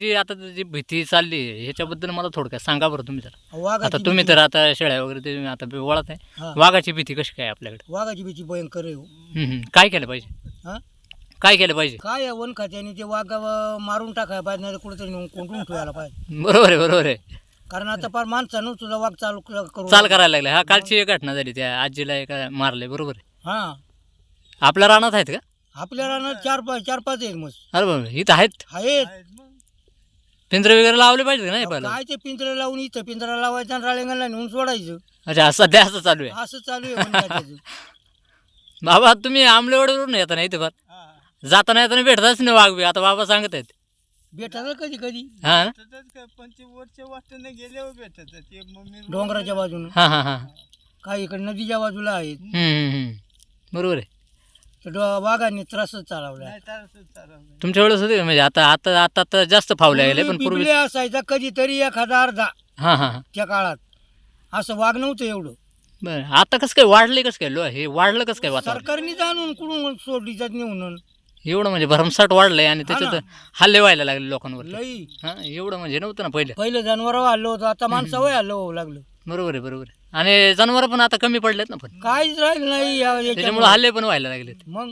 जी आता जी भीती चालली आहे ह्याच्याबद्दल मला थोडक्यात सांगा बरं तुम्ही जरा. वाघाची आता तुम्ही भीती- तर आता शेळ्या वगैरे ते आता वळत आहे. हा. वाघाची भीती कशी काय आपल्याकडे? वाघाची भीती भयंकर आहे हो. हम्म, हम्म. काय केलं पाहिजे? हा? काय केलं पाहिजे? काय आहे वन खात्याने ते वाघ अं, मारून टाकायला पाहिजे नाही कुठेतरी नेऊन कोंडून ठेवायला पाहिजे. बरोबर आहे बरोबर आहे. कारण आता फार माणसानं सुद्धा वाघ चालू क- करू चाल करायला लागले. हा कालची एक घटना झाली त्या आजीला एका मारले बरोबर आहे. हा. आपल्या रानात आहेत का? आपल्याला ना चार पाच चार पाच आहेत मस्त. अरे बाबा इथं आहेत? आहेत. पिंजरे वगैरे लावले पाहिजे का नाही पहिला? काय ते पिंजरा लावून इथं पिंजरा लावायचा आणि राळेंगणला नेऊन सोडायचं. अच्छा सध्या असं चालू आहे. असं चालू आहे. बाबा तुम्ही आंबलेवाडीवरून येता ना इथे फार जाताना येताना भेटताच नाही वाघ बी आता बाबा सांगत आहेत. भेटायचं कधी कधी. हा? ना पंचवरच्या वाटेने गेल्यावर भेटत ते मम्मी डोंगराच्या बाजूनं. हा हा हा. काही इकडे नदीच्या बाजूला आहेत. हम्म, हम्म, हम्म. बरोबर आहे. वाघांनी त्रासच चालवला तुमच्या वेळेस होते का? म्हणजे आता आता आता तर जास्त फावल्या गेले पण पूर्वी बिबल्या असायचा कधीतरी एखादा अर्धा. हा हा हा. त्या काळात. असं वाघ नव्हतं एवढं. बरं आता कसं काय वाढले कसं काय? लो हे वाढलं कसं काय वातावरण? सरकारने जाणून कुठून सोडली जात नेऊन एवढं म्हणजे भरमसाठ वाढलंय आणि हा त्याच्यात हल्ले व्हायला लागले लोकांवर लई. हा एवढं म्हणजे नव्हतं ना पहिलं. पहिलं जनावर आलं होतं आता माणसावय आलं होऊ लागलं. बरोबर आहे बरोबर आहे. आणि जनावर पण आता कमी पडलेत ना पण. काहीच राहिलं नाही या- त्याच्यामुळे याच्यामुळं. हल्ले पण व्हायला लागलेत. मग?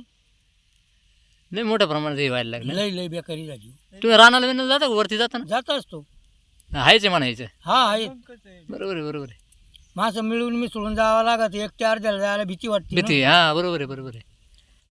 लय मोठ्या प्रमाणात हे व्हायला लागले. लई लई बेकारी झाली. तुम्ही रानाला बिनाला जाता का? वरती जाता जात असतो. ना हायचे म्हणायचं. हा आहे बरोबर आहे बरोबर आहे. माणसं मिळून मिसळून जावं लागत. एक ते अर्ध्याला जायला भीती वाटते ना. भीती हा बरोबर आहे बरोबर आहे.